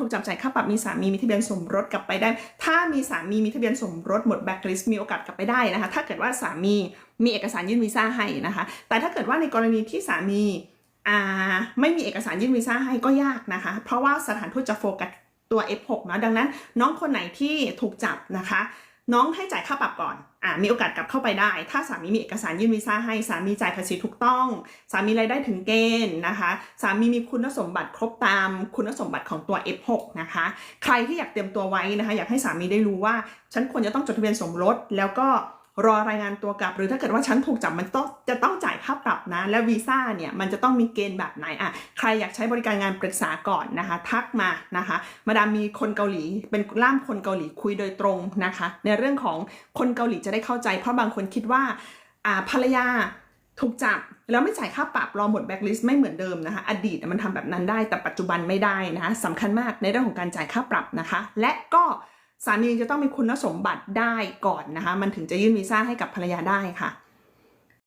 ถูกจับจ่ายค่าปรับมีสามีมีทะเบียนสมรสกลับไปได้ ถ้ามีสามีมีทะเบียนสมรสหมดแบ็คลิสต์มีโอกาสกลับไปได้นะคะ ถ้าเกิดว่าสามีมีเอกสารยื่นวีซ่าให้นะคะ แต่ถ้าเกิดว่าในกรณีที่สามีไม่มีเอกสารยื่นวีซ่าให้ก็ยากนะคะ เพราะว่าสถานทูตจะโฟกัสตัว F6 นะดังนั้นน้องคนไหนที่ถูกจับนะคะ น้องให้จ่ายค่าปรับก่อน อ่า มีโอกาสกลับเข้าไปได้ ถ้าสามีมีเอกสารยื่นวีซ่าให้ สามีจ่ายภาษีถูกต้อง สามีรายได้ถึงเกณฑ์นะคะ สามีมีคุณสมบัติครบตามคุณสมบัติของตัว F6 นะคะ ใครที่อยากเตรียมตัวไว้นะคะ อยากให้สามีได้รู้ว่า ฉันควรจะต้องจดทะเบียนสมรส แล้วก็รอรายงานตัวกลับ หรือถ้าเกิดว่าฉันถูกจับมันต้องจะต้องจ่าย ค่าปรับนะ และวีซ่าเนี่ยมันจะต้องมีเกณฑ์แบบไหนอะใครอยากใช้บริการงานปรึกษาก่อนนะคะ ทักมานะคะ มาดามมีคนเกาหลีเป็นล่ามคนเกาหลีคุยโดยตรงนะคะ ในเรื่องของคนเกาหลีจะได้เข้าใจ เพราะบางคนคิดว่าอ่าภรรยาถูกจับแล้วไม่จ่ายค่าปรับรอหมดแบ็คลิสต์ไม่เหมือนเดิมนะคะ อดีตมันทำแบบนั้นได้แต่ปัจจุบันไม่ได้นะคะสำคัญมากในเรื่องของการจ่ายค่าปรับนะคะ และก็สามีจะต้องมีคุณสมบัติได้ก่อนนะคะ มันถึงจะยื่นวีซ่าให้กับภรรยาได้ค่ะ